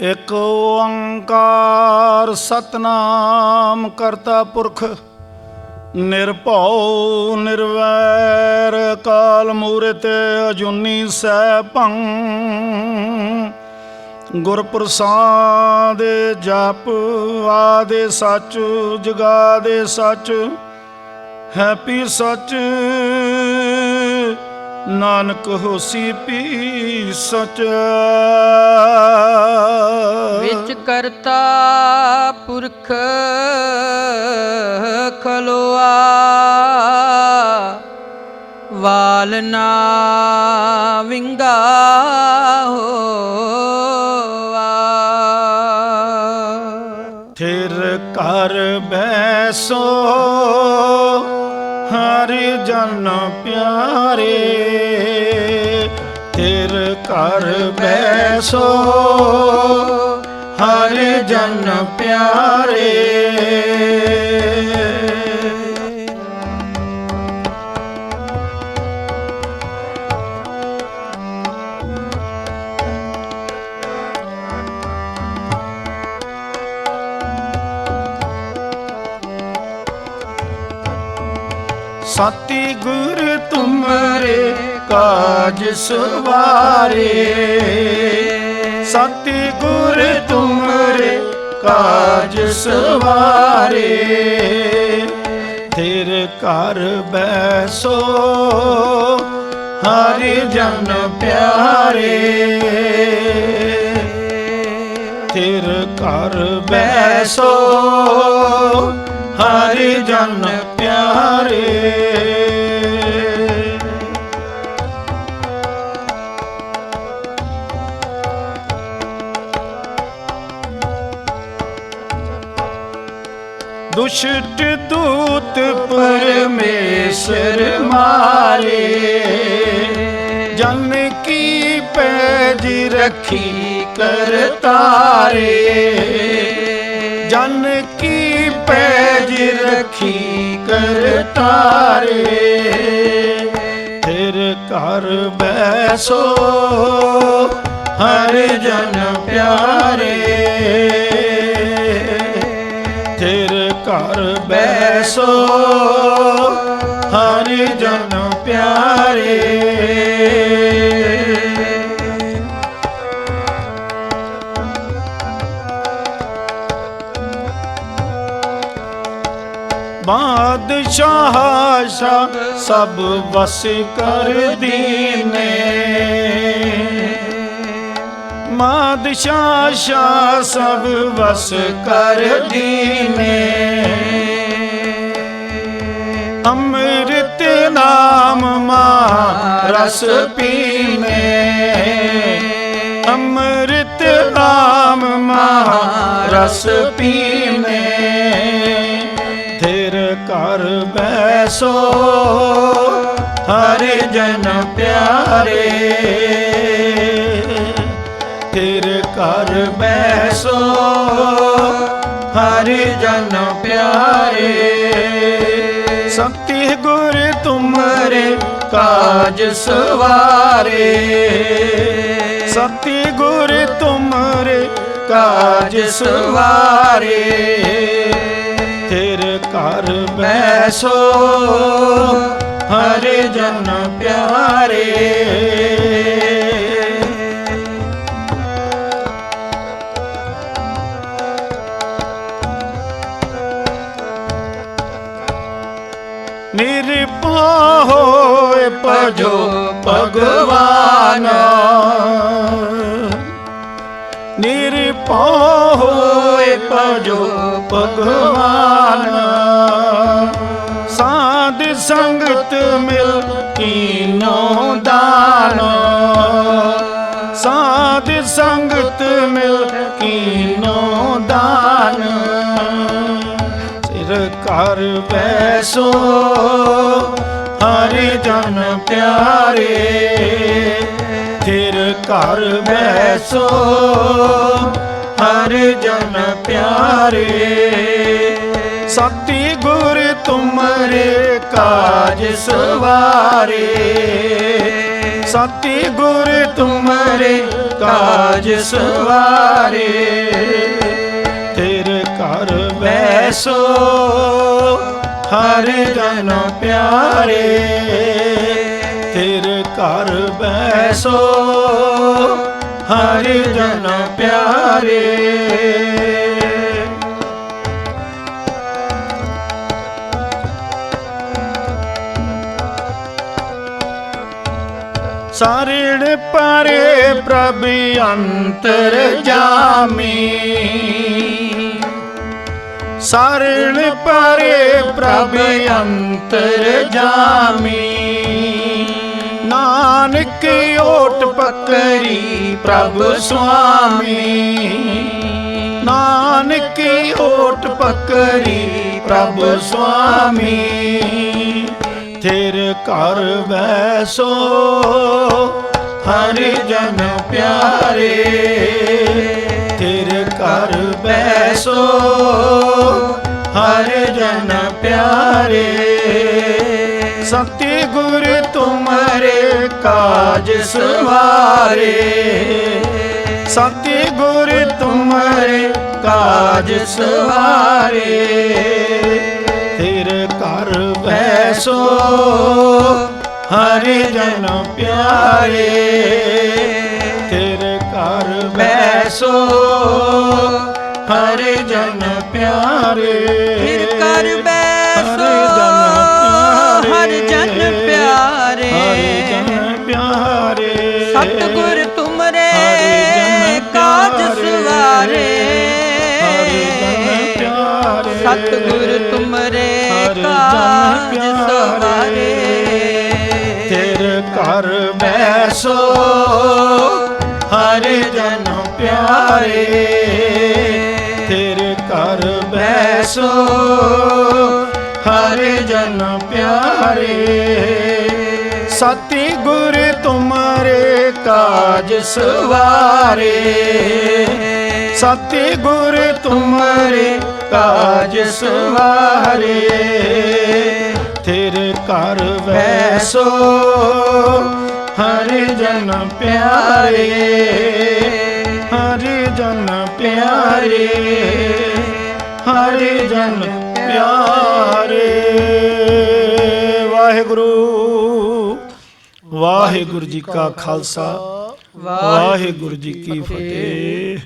ਇਕ ਓੰਕਾਰ ਸਤਨਾਮ ਕਰਤਾ ਪੁਰਖ, ਨਿਰਭਉ ਨਿਰਵੈਰ ਕਾਲ ਮੂਰਤ ਅਜੂਨੀ ਸੈਭੰ। ਗੁਰ ਪ੍ਰਸਾਦ ਜਪ, ਆਦੇ ਸੱਚ ਜਗਾ ਦੇ ਸੱਚ, ਹੈਪੀ ਸੱਚ। ਨਾਨਕ ਹੋਸੀ ਪੀ ਸਚ। ਕਰਤਾ ਪੁਰਖ ਖਲੋਆ। ਵਾਲਨਾ ਵਿੰਗਾ ਹੋਵਾ ਥਿਰ ਕਰ ਬੈਸੋ, ਹਰਿ ਜਨ ਪਿਆਰੇ। ਥਿਰ ਕਰ ਬੈਸੋ ਹਰਿ ਜਨ ਪਿਆਰੇ। ਸਤੀ ਗੁਰ ਤੁਮਰੇ ਕਾਜ ਸਵਾਰੇ। ਸਤੀ ਗੁਰ ਤੁਮਰੇ ਕਾਜ ਸਵਾਰੇ। ਤੇਰ ਘਰ ਬੈਸੋ ਹਰਿ ਜਨ ਪਿਆਰੇ। ਤੇਰ ਘਰ ਬੈਸੋ ਹਰਿ ਜਨ ਪਿਆਰੇ। ਦੁਸ਼ਟ ਦੂਤ ਪਰਮੇਸ਼ਰ ਮਾਰੇ ਜਨ ਕੀ ਪੈਜ ਰੱਖੀ ਕਰਤਾਰੇ ਜਨ ਕੀ ਪੈਜ ਰੱਖੀ ਕਰਤਾਰੇ ਫਿਰ ਘਰ ਬੈਸੋ ਹਰ ਜਨ ਪਿਆਰੇ ਸੋ ਹਰਿ ਜਨ ਪਿਆਰੇ। ਬਾਦਸ਼ਾਹ ਸ਼ਾ ਸਭ ਵਸ ਕਰ ਦੀਨੇ ਮਾਦਸ਼ਾਹ ਸ਼ਾ ਸਭ ਵਸ ਕਰ ਦੀਨੇ ਰਸ ਪੀਨੇ। ਅੰਮ੍ਰਿਤ ਨਾਮ ਮਾ ਰਸ ਪੀਨੇ। ਥਿਰ ਕਰ ਬੈਸੋ ਹਰਿ ਜਨ ਪਿਆਰੇ। ਤੇਰ ਘਰ ਬੈਸੋ ਹਰਿ ਜਨ ਪਿਆਰੇ। ਸੰਤੀ ਗੁਰ ਤੁਮਰੇ ਕਾਜ ਸਵਾਰੇ। ਸਤੀ ਗੁਰ ਤੁਮਰੇ ਕਾਜ ਸਵਾਰੇ। ਤੇਰ ਘਰ ਬੈਸੋ। ਹਰਿ ਜਨ ਪਿਆਰੇ। ਨਿਰਭਉ ਹੋਏ ਭਜੋ ਭਗਵਾਨ। ਨਿਰਭਉ ਹੋਏ ਭਜੋ ਭਗਵਾਨ। ਸਾਧ ਸੰਗਤ ਮਿਲ ਕੀਨੋ ਦਾਨ। ਸਾਧ ਸੰਗਤ ਮਿਲ ਹਰ ਕਰ ਬੈਸੋ ਜਨ ਪਿਆਰੇ। ਥਿਰ ਘਰ ਬੈਸੋ, ਹਰਿ ਜਨ ਪਿਆਰੇ। ਸਤੀ ਗੁਰ ਤੁਮਰੇ ਕਾਜ ਸਵਾਰੇ। ਸਤੀ ਗੁਰ ਤੁਮਰੇ ਕਾਜ ਸਵਾਰੇ। ਬੈਸੋ ਹਰ ਜਨ ਪਿਆਰੇ, ਤੇਰੇ ਘਰ ਬੈਸੋ ਹਰ ਜਨ ਪਿਆਰੇ। ਸਾਰਿਣ ਪਰੇ ਪ੍ਰਭ ਅੰਤਰ ਜਾਮੀ। ਸਾਰਿਣ ਪਰੇ ਪ੍ਰਭ ਅੰਤਰ ਜਾਮੀ। ਨਾਨਕ ਓਟ ਪਕਰੀ ਪ੍ਰਭ ਸੁਆਮੀ। ਨਾਨਕ ਓਟ ਪਕਰੀ ਪ੍ਰਭ ਸੁਆਮੀ। ਤੇਰੇ ਘਰ ਵੈਸੋ ਹਰਿ ਜਨ ਪਿਆਰੇ। ਘਰ ਬੈਸੋ, ਹਰਿ ਜਨ ਪਿਆਰੇ। ਸਤਿ ਗੁਰ ਤੁਮਰੇ ਕਾਜ ਸਵਾਰੇ। ਸਤਿ ਗੁਰ ਤੁਮਰੇ ਕਾਜ ਸਵਾਰੇ। ਤੇਰੇ ਘਰ ਬੈਸੋ, ਹਰਿ ਜਨ ਪਿਆਰੇ। ਬੈਸੋ ਹਰਿ ਜਨ ਪਿਆਰੇ ਫਿਰ ਕਰ ਬੈਸੋ ਹਰ ਜਨ ਪਿਆਰੇ ਹਰਿ ਜਨ ਪਿਆਰੇ ਸਤਿਗੁਰ ਤੁਮਰੇ ਕਾਜ। ਸਵਾਰੇ ਹਰਿ ਜਨ ਪਿਆਰੇ ਸਤਿਗੁਰ ਤੁਮਰੇ ਕਾਜ। ਸਵਾਰੇ ਤੇਰੇ ਘਰ ਬੈਸੋ ਪਿਆਰੇ, ਤੇਰੇ ਘਰ ਬੈਸੋ, ਹਰਿ ਜਨ ਪਿਆਰੇ। ਸਤਿ ਗੁਰ ਤੁਮਰੇ ਕਾਜ ਸਵਾਰੇ। ਸਤਿ ਗੁਰ ਤੁਮਰੇ ਕਾਜ ਸਵਾਰੇ। ਤੇਰੇ ਘਰ ਵੈਸੋ ਹਰਿ ਜਨ ਪਿਆਰੇ। ਹਰਿ ਜਨ ਪਿਆਰੇ ਹਰਿ ਜਨ ਪਿਆਰੇ। ਵਾਹਿਗੁਰੂ ਵਾਹਿਗੁਰੂ ਜੀ ਕਾ ਖਾਲਸਾ ਵਾਹਿਗੁਰੂ ਜੀ ਕੀ ਫਤਿਹ।